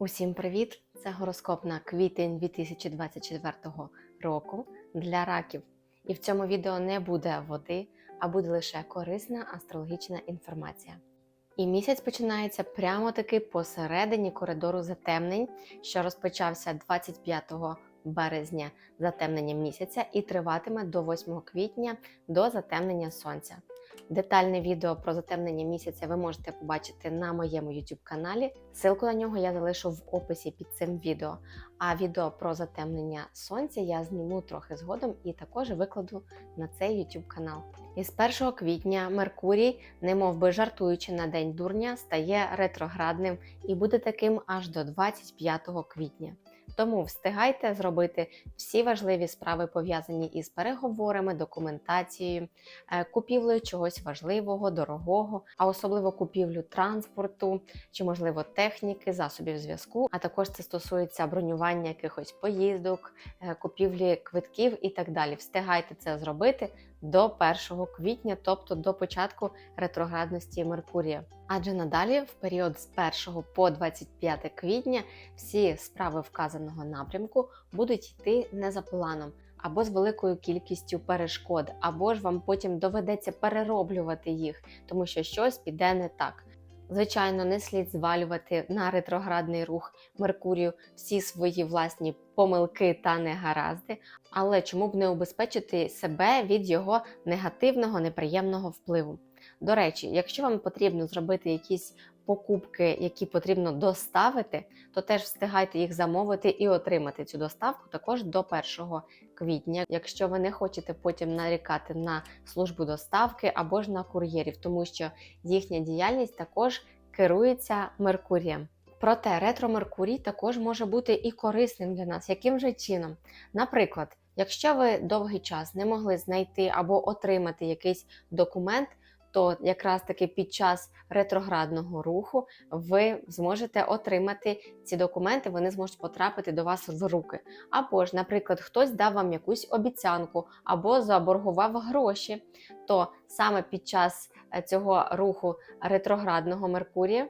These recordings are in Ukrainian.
Усім привіт! Це гороскоп на квітень 2024 року для раків. І в цьому відео не буде води, а буде лише корисна астрологічна інформація. І місяць починається прямо таки посередині коридору затемнень, що розпочався 25 березня затемненням місяця і триватиме до 8 квітня до затемнення сонця. Детальне відео про затемнення місяця ви можете побачити на моєму YouTube каналі. Ссылку на нього я залишу в описі під цим відео. А відео про затемнення сонця я зніму трохи згодом і також викладу на цей YouTube канал. Із 1 квітня Меркурій, немов би жартуючи на день дурня, стає ретроградним і буде таким аж до 25 квітня. Тому встигайте зробити всі важливі справи, пов'язані із переговорами, документацією, е, купівлею чогось важливого, дорогого, а особливо купівлю транспорту чи, можливо, техніки, засобів зв'язку. А також це стосується бронювання якихось поїздок, е, купівлі квитків і так далі. Встигайте це зробити до 1 квітня, тобто до початку ретроградності Меркурія. Адже надалі, в період з 1 по 25 квітня, всі справи вказаного напрямку будуть йти не за планом. Або з великою кількістю перешкод, або ж вам потім доведеться перероблювати їх, тому що щось піде не так. Звичайно, не слід звалювати на ретроградний рух Меркурію всі свої власні помилки та негаразди, але чому б не убезпечити себе від його негативного, неприємного впливу? До речі, якщо вам потрібно зробити якісь покупки, які потрібно доставити, то теж встигайте їх замовити і отримати цю доставку також до 1 квітня, якщо ви не хочете потім нарікати на службу доставки або ж на кур'єрів, тому що їхня діяльність також керується Меркурієм. Проте ретро Меркурій також може бути і корисним для нас. Яким же чином? Наприклад, якщо ви довгий час не могли знайти або отримати якийсь документ, то якраз таки під час ретроградного руху ви зможете отримати ці документи, вони зможуть потрапити до вас в руки. Або ж, наприклад, хтось дав вам якусь обіцянку або заборгував гроші, то саме під час е, цього руху ретроградного Меркурія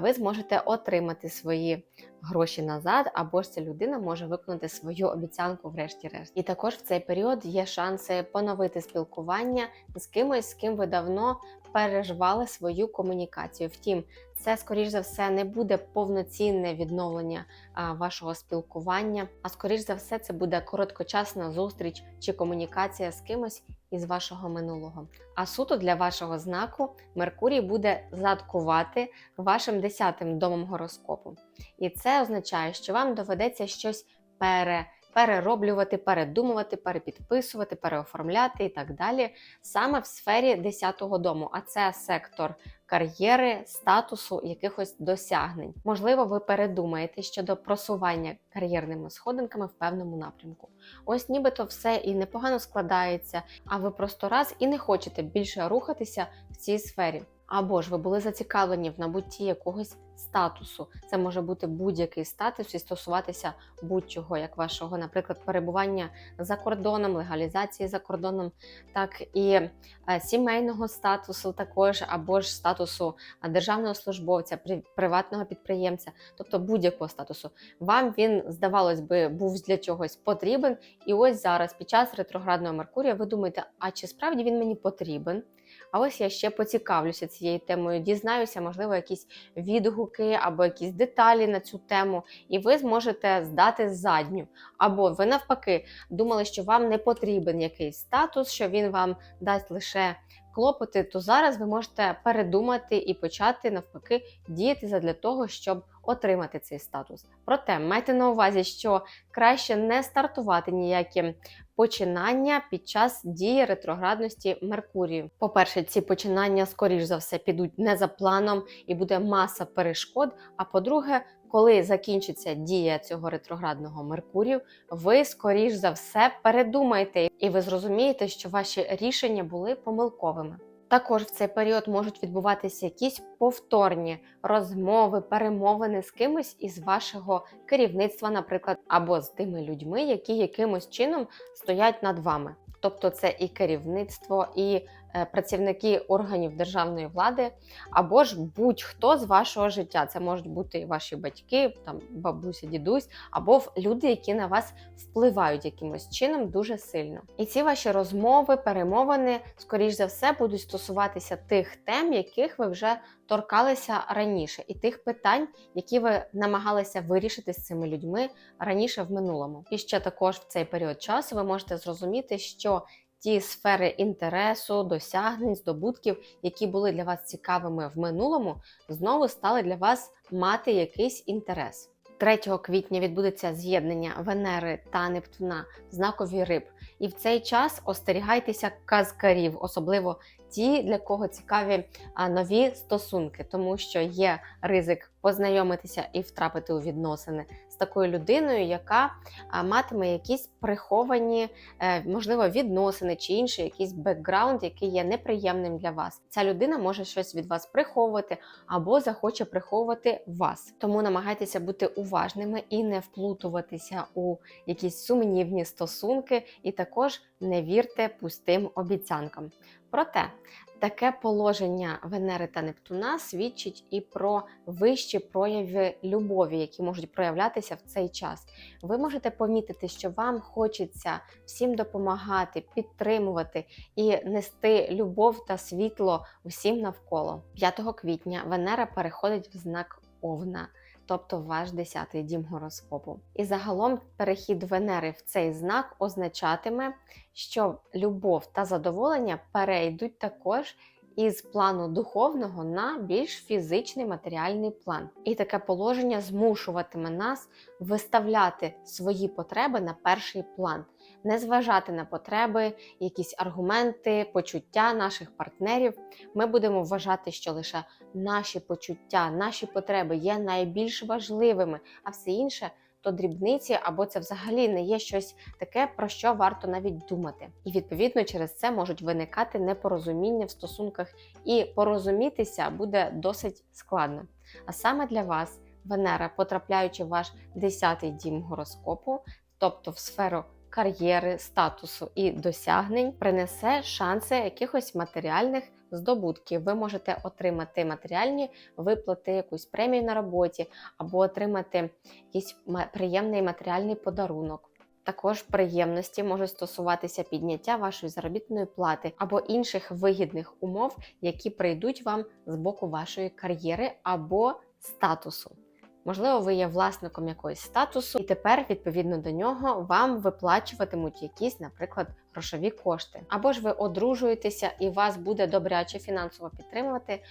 ви зможете отримати свої гроші назад, або ж ця людина може виконати свою обіцянку врешті-решт. І також в цей період є шанси поновити спілкування з кимось, з ким ви давно переживали свою комунікацію. Втім, це, скоріш за все, не буде повноцінне відновлення вашого спілкування, а скоріш за все, це буде короткочасна зустріч чи комунікація з кимось із вашого минулого. А суто для вашого знаку Меркурій буде задкувати вашим десятим домом гороскопу. І це означає, що вам доведеться щось пере перероблювати, передумувати, перепідписувати, переоформляти і так далі, саме в сфері 10-го дому, а це сектор кар'єри, статусу, якихось досягнень. Можливо, ви передумаєте щодо просування кар'єрними сходинками в певному напрямку. Ось нібито все і непогано складається, а ви просто раз і не хочете більше рухатися в цій сфері. Або ж ви були зацікавлені в набутті якогось статусу. Це може бути будь-який статус і стосуватися будь-чого, як вашого, наприклад, перебування за кордоном, легалізації за кордоном, так і е, сімейного статусу, також або ж статусу державного службовця, при- приватного підприємця, тобто будь-якого статусу. Вам він, здавалось би, був для чогось потрібен. І ось зараз, під час ретроградного Меркурія, ви думаєте, а чи справді він мені потрібен? А ось я ще поцікавлюся цією темою, дізнаюся, можливо, якісь відгуки або якісь деталі на цю тему, і ви зможете здати задню. Або ви навпаки думали, що вам не потрібен якийсь статус, що він вам дасть лише клопоти, то зараз ви можете передумати і почати навпаки діяти задля того, щоб отримати цей статус. Проте майте на увазі, що краще не стартувати ніякі починання під час дії ретроградності Меркурію. По-перше, ці починання, скоріш за все, підуть не за планом і буде маса перешкод. А по-друге, коли закінчиться дія цього ретроградного Меркурію, ви, скоріш за все, передумаєте, і ви зрозумієте, що ваші рішення були помилковими. Також в цей період можуть відбуватися якісь повторні розмови, перемовини з кимось із вашого керівництва, наприклад, або з тими людьми, які якимось чином стоять над вами. Тобто це і керівництво, і працівники органів державної влади, або ж будь-хто з вашого життя. Це можуть бути ваші батьки, там бабуся, дідусь, або люди, які на вас впливають якимось чином дуже сильно. І ці ваші розмови, перемовини, скоріш за все, будуть стосуватися тих тем, яких ви вже торкалися раніше, і тих питань, які ви намагалися вирішити з цими людьми раніше в минулому. І ще також в цей період часу ви можете зрозуміти, що ті сфери інтересу, досягнень, здобутків, які були для вас цікавими в минулому, знову стали для вас мати якийсь інтерес. 3 квітня відбудеться з'єднання Венери та Нептуна знакові риб. І в цей час остерігайтеся казкарів, особливо ті, для кого цікаві нові стосунки, тому що є ризик познайомитися і втрапити у відносини такою людиною, яка матиме якісь приховані, е, можливо, відносини чи інший якийсь бекграунд, який є неприємним для вас. Ця людина може щось від вас приховувати або захоче приховувати вас. Тому намагайтеся бути уважними і не вплутуватися у якісь сумнівні стосунки, і також не вірте пустим обіцянкам. Проте таке положення Венери та Нептуна свідчить і про вищі прояви любові, які можуть проявлятися в цей час. Ви можете помітити, що вам хочеться всім допомагати, підтримувати і нести любов та світло усім навколо. 5 квітня Венера переходить в знак Овна. Тобто ваш 10-й дім гороскопу. І загалом перехід Венери в цей знак означатиме, що любов та задоволення перейдуть також із плану духовного на більш фізичний матеріальний план. І таке положення змушуватиме нас виставляти свої потреби на перший план, не зважати на потреби, якісь аргументи, почуття наших партнерів. Ми будемо вважати, що лише наші почуття, наші потреби є найбільш важливими, а все інше. То дрібниці, або це взагалі не є щось таке, про що варто навіть думати. І відповідно через це можуть виникати непорозуміння в стосунках, і порозумітися буде досить складно. А саме для вас Венера, потрапляючи в ваш 10-й дім гороскопу, тобто в сферу кар'єри, статусу і досягнень, принесе шанси якихось матеріальних здобутків. Ви можете отримати матеріальні виплати, якусь премію на роботі, або отримати якийсь приємний матеріальний подарунок. Також приємності можуть стосуватися підняття вашої заробітної плати або інших вигідних умов, які прийдуть вам з боку вашої кар'єри або статусу. Можливо, ви є власником якогось статусу, і тепер, відповідно до нього, вам виплачуватимуть якісь, наприклад, грошові кошти. Або ж ви одружуєтеся і вас буде добряче фінансово підтримувати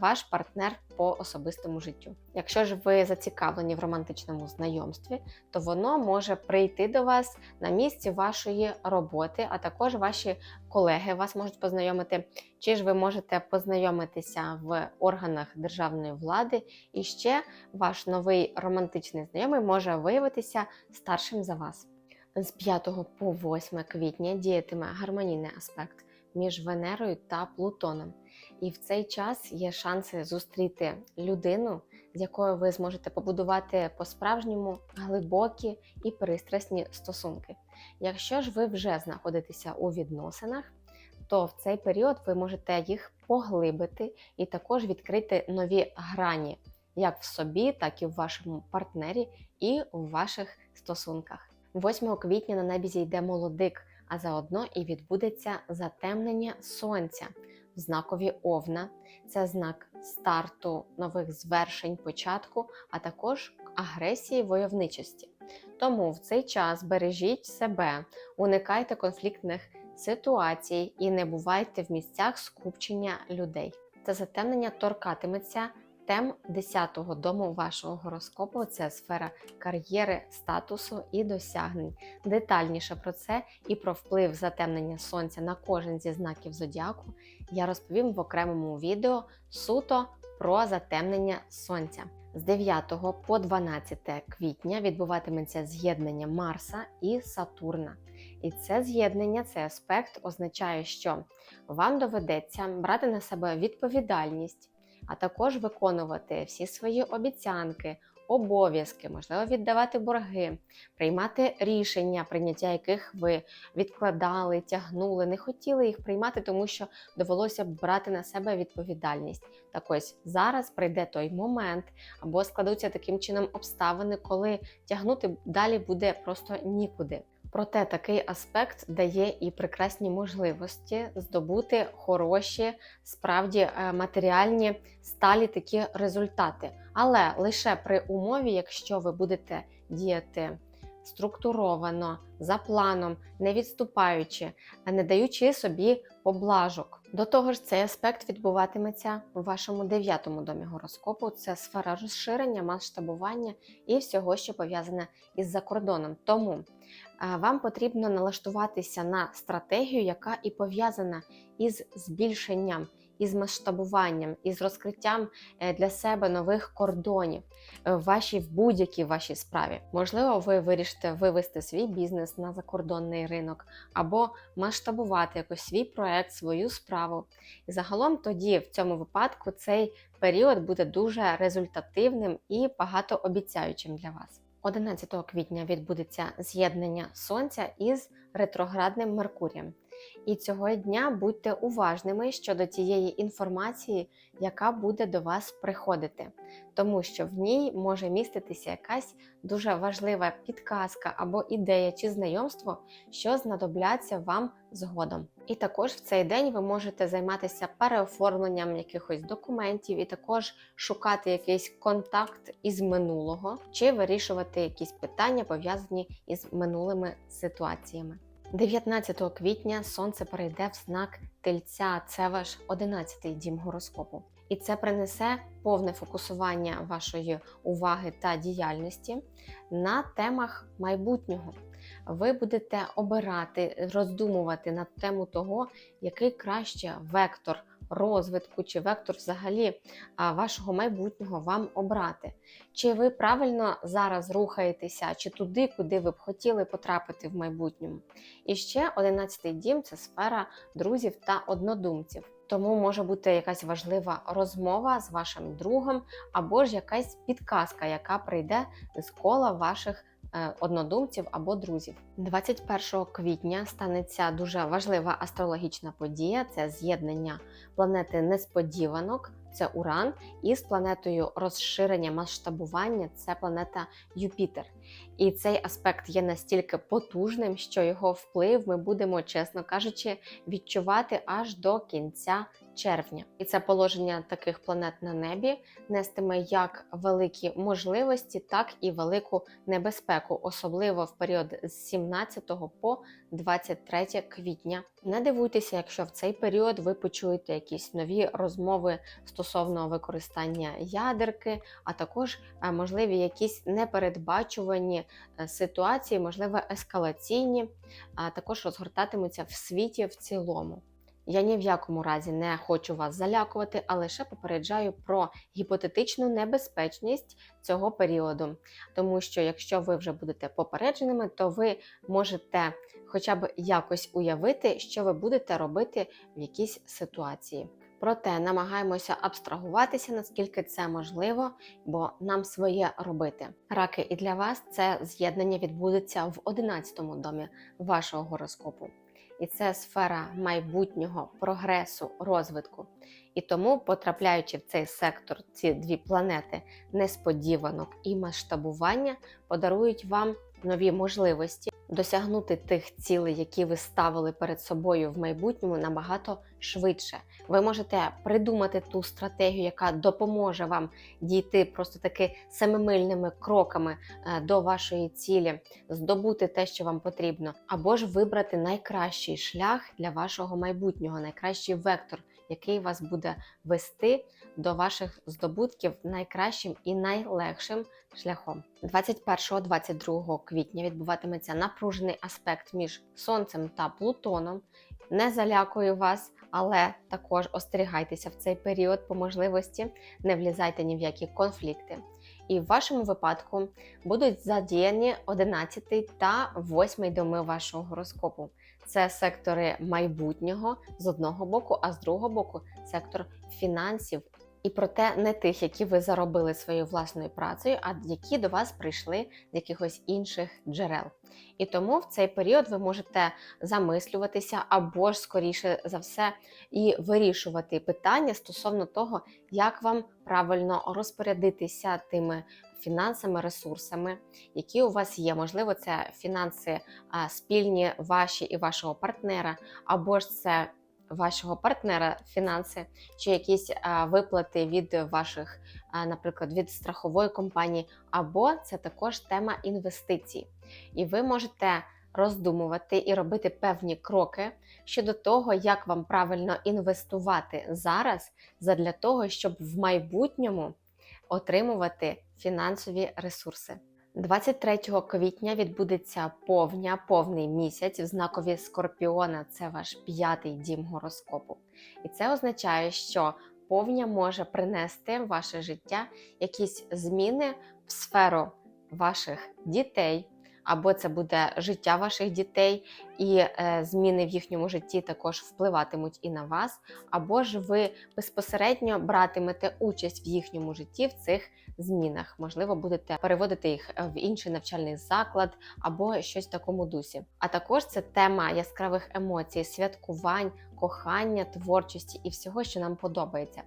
ваш партнер по особистому життю. Якщо ж ви зацікавлені в романтичному знайомстві, то воно може прийти до вас на місці вашої роботи, а також ваші колеги вас можуть познайомити, чи ж ви можете познайомитися в органах державної влади, і ще ваш новий романтичний знайомий може виявитися старшим за вас. З 5 по 8 квітня діятиме гармонійний аспект між Венерою та Плутоном. І в цей час є шанси зустріти людину, з якою ви зможете побудувати по-справжньому глибокі і пристрасні стосунки. Якщо ж ви вже знаходитеся у відносинах, то в цей період ви можете їх поглибити і також відкрити нові грані як в собі, так і в вашому партнері і в ваших стосунках. 8 квітня на небі зійде молодик, а заодно і відбудеться затемнення сонця в знакові Овна. Це знак старту нових звершень, початку, а також агресії войовничості. Тому в цей час бережіть себе, уникайте конфліктних ситуацій і не бувайте в місцях скупчення людей. Це затемнення торкатиметься тем 10-го дому вашого гороскопу. Це сфера кар'єри, статусу і досягнень. Детальніше про це і про вплив затемнення сонця на кожен зі знаків зодіаку я розповім в окремому відео суто про затемнення сонця. З 9 по 12 квітня відбуватиметься з'єднання Марса і Сатурна. І це з'єднання, цей аспект означає, що вам доведеться брати на себе відповідальність, а також виконувати всі свої обіцянки, обов'язки, можливо, віддавати борги, приймати рішення, прийняття яких ви відкладали, тягнули, не хотіли їх приймати, тому що довелося брати на себе відповідальність. Так ось зараз прийде той момент, або складуться таким чином обставини, коли тягнути далі буде просто нікуди. Проте такий аспект дає і прекрасні можливості здобути хороші, справді е, матеріальні сталі такі результати. Але лише при умові, якщо ви будете діяти структуровано, за планом, не відступаючи, не даючи собі поблажок. До того ж, цей аспект відбуватиметься в вашому дев'ятому домі гороскопу. Це сфера розширення, масштабування і всього, що пов'язане із закордоном. Тому вам потрібно налаштуватися на стратегію, яка і пов'язана із збільшенням, із масштабуванням, із розкриттям е, для себе нових кордонів е, в вашій в будь-якій вашій справі. Можливо, ви вирішите вивести свій бізнес на закордонний ринок або масштабувати якось свій проект, свою справу. І загалом тоді, в цьому випадку, цей період буде дуже результативним і багатообіцяючим для вас. 11 квітня відбудеться з'єднання Сонця із ретроградним Меркурієм. І цього дня будьте уважними щодо тієї інформації, яка буде до вас приходити, тому що в ній може міститися якась дуже важлива підказка або ідея чи знайомство, що знадобляться вам згодом. І також в цей день ви можете займатися переоформленням якихось документів, і також шукати якийсь контакт із минулого, чи вирішувати якісь питання пов'язані із минулими ситуаціями. 19 квітня сонце перейде в знак тельця, це ваш 11-й дім гороскопу. І це принесе повне фокусування вашої уваги та діяльності на темах майбутнього. Ви будете обирати, роздумувати на тему того, який краще вектор розвитку чи вектор взагалі вашого майбутнього вам обрати. Чи ви правильно зараз рухаєтеся, чи туди, куди ви б хотіли потрапити в майбутньому? І ще 11-й дім це сфера друзів та однодумців. Тому може бути якась важлива розмова з вашим другом, або ж якась підказка, яка прийде з кола ваших однодумців або друзів. 21 квітня станеться дуже важлива астрологічна подія це з'єднання планети несподіванок, це Уран, із планетою розширення масштабування це планета Юпітер. І цей аспект є настільки потужним, що його вплив ми будемо, чесно кажучи, відчувати аж до кінця червня. І це положення таких планет на небі нестиме як великі можливості, так і велику небезпеку, особливо в період з 17 по 23 квітня. Не дивуйтеся, якщо в цей період ви почуєте якісь нові розмови стосовно використання ядерки, а також е, можливі якісь непередбачувані е, ситуації, можливо, ескалаційні, а також розгортатимуться в світі в цілому. Я ні в якому разі не хочу вас залякувати, а лише попереджаю про гіпотетичну небезпечність цього періоду. Тому що, якщо ви вже будете попередженими, то ви можете хоча б якось уявити, що ви будете робити в якійсь ситуації. Проте намагаємося абстрагуватися, наскільки це можливо, бо нам своє робити. Раки, і для вас це з'єднання відбудеться в 11-му домі вашого гороскопу і це сфера майбутнього прогресу, розвитку. І тому, потрапляючи в цей сектор, ці дві планети несподіванок і масштабування подарують вам нові можливості досягнути тих цілей, які ви ставили перед собою в майбутньому, набагато швидше. Ви можете придумати ту стратегію, яка допоможе вам дійти просто таки семимильними кроками е, до вашої цілі, здобути те, що вам потрібно, або ж вибрати найкращий шлях для вашого майбутнього, найкращий вектор, який вас буде вести до ваших здобутків найкращим і найлегшим шляхом. 21-22 квітня відбуватиметься напружений аспект між Сонцем та Плутоном. Не залякую вас, але також остерігайтеся в цей період по можливості, не влізайте ні в які конфлікти. І в вашому випадку будуть задіяні 11 та 8 доми вашого гороскопу. Це сектори майбутнього з одного боку, а з другого боку сектор фінансів І проте не тих, які ви заробили своєю власною працею, а які до вас прийшли з якихось інших джерел. І тому в цей період ви можете замислюватися або ж скоріше за все і вирішувати питання стосовно того, як вам правильно розпорядитися тими фінансами, ресурсами, які у вас є. Можливо, це фінанси спільні ваші і вашого партнера, або ж це вашого партнера фінанси, чи якісь виплати від ваших, наприклад, від страхової компанії, або це також тема інвестицій. І ви можете роздумувати і робити певні кроки щодо того, як вам правильно інвестувати зараз, задля того, щоб в майбутньому отримувати фінансові ресурси. 23 квітня відбудеться повня, повний місяць в знакові Скорпіона. Це ваш п'ятий дім гороскопу. І це означає, що повня може принести в ваше життя якісь зміни в сферу ваших дітей, або це буде життя ваших дітей, і е, зміни в їхньому житті також впливатимуть і на вас, або ж ви безпосередньо братимете участь в їхньому житті в цих змінах. Можливо, будете переводити їх е, в інший навчальний заклад або щось в такому дусі. А також це тема яскравих емоцій, святкувань, кохання, творчості і всього, що нам подобається.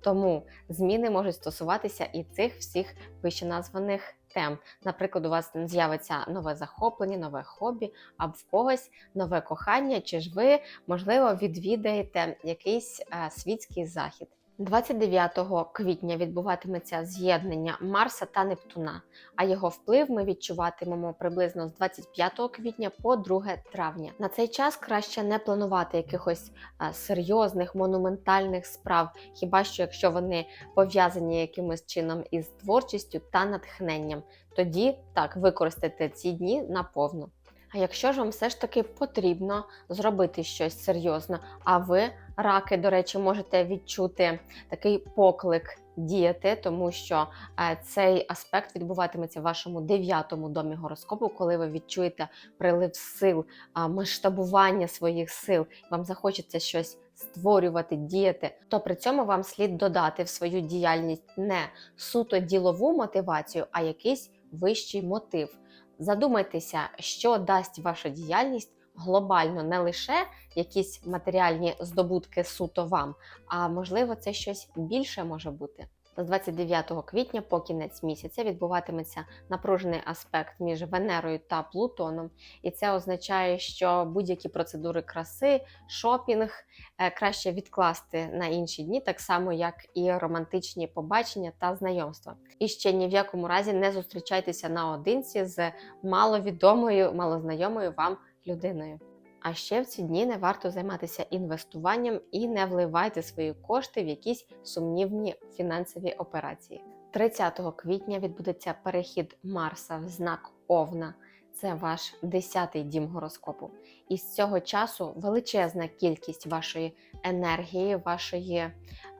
Тому зміни можуть стосуватися і цих всіх вищеназваних тем. Наприклад, у вас з'явиться нове захоплення, нове хобі, а в когось нове кохання, чи ж ви, можливо, відвідаєте якийсь е, світський захід. 29 квітня відбуватиметься з'єднання Марса та Нептуна, а його вплив ми відчуватимемо приблизно з 25 квітня по 2 травня. На цей час краще не планувати якихось серйозних монументальних справ, хіба що якщо вони пов'язані якимось чином із творчістю та натхненням. Тоді так використайте ці дні наповну. А якщо ж вам все ж таки потрібно зробити щось серйозно, а ви, раки, до речі, можете відчути такий поклик діяти, тому що е, цей аспект відбуватиметься в вашому дев'ятому домі гороскопу, коли ви відчуєте прилив сил, масштабування своїх сил, вам захочеться щось. Створювати, діяти, то при цьому вам слід додати в свою діяльність не суто ділову мотивацію, а якийсь вищий мотив. Задумайтеся, що дасть ваша діяльність глобально не лише якісь матеріальні здобутки суто вам, а можливо, це щось більше може бути. З 29 квітня по кінець місяця відбуватиметься напружений аспект між Венерою та Плутоном, і це означає, що будь-які процедури краси, шопінг е, краще відкласти на інші дні, так само як і романтичні побачення та знайомства. І ще ні в якому разі не зустрічайтеся наодинці з маловідомою, малознайомою вам людиною. А ще в ці дні не варто займатися інвестуванням і не вливайте свої кошти в якісь сумнівні фінансові операції. 30 квітня відбудеться перехід Марса в знак Овна. Це ваш 10-й дім гороскопу. І з цього часу величезна кількість вашої енергії, вашої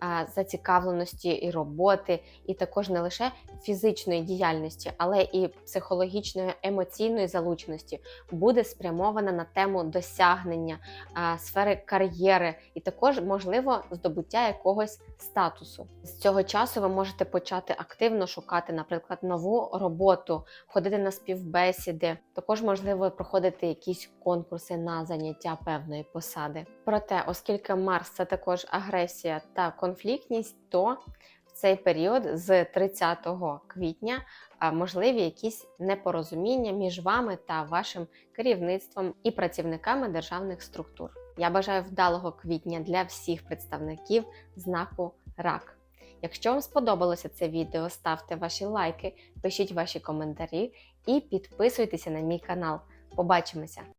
а, зацікавленості і роботи, і також не лише фізичної діяльності, але і психологічної емоційної залученості буде спрямована на тему досягнення а, сфери кар'єри, і також можливо здобуття якогось статусу. З цього часу ви можете почати активно шукати, наприклад, нову роботу, ходити на співбесіди. Також можливо проходити якісь конкурси на заняття певної посади. Проте, оскільки Марс це також агресія та конфліктність, то в цей період з 30 квітня можливі якісь непорозуміння між вами та вашим керівництвом і працівниками державних структур. Я бажаю вдалого квітня для всіх представників знаку РАК. Якщо вам сподобалося це відео, ставте ваші лайки, пишіть ваші коментарі і підписуйтеся на мій канал. Побачимося!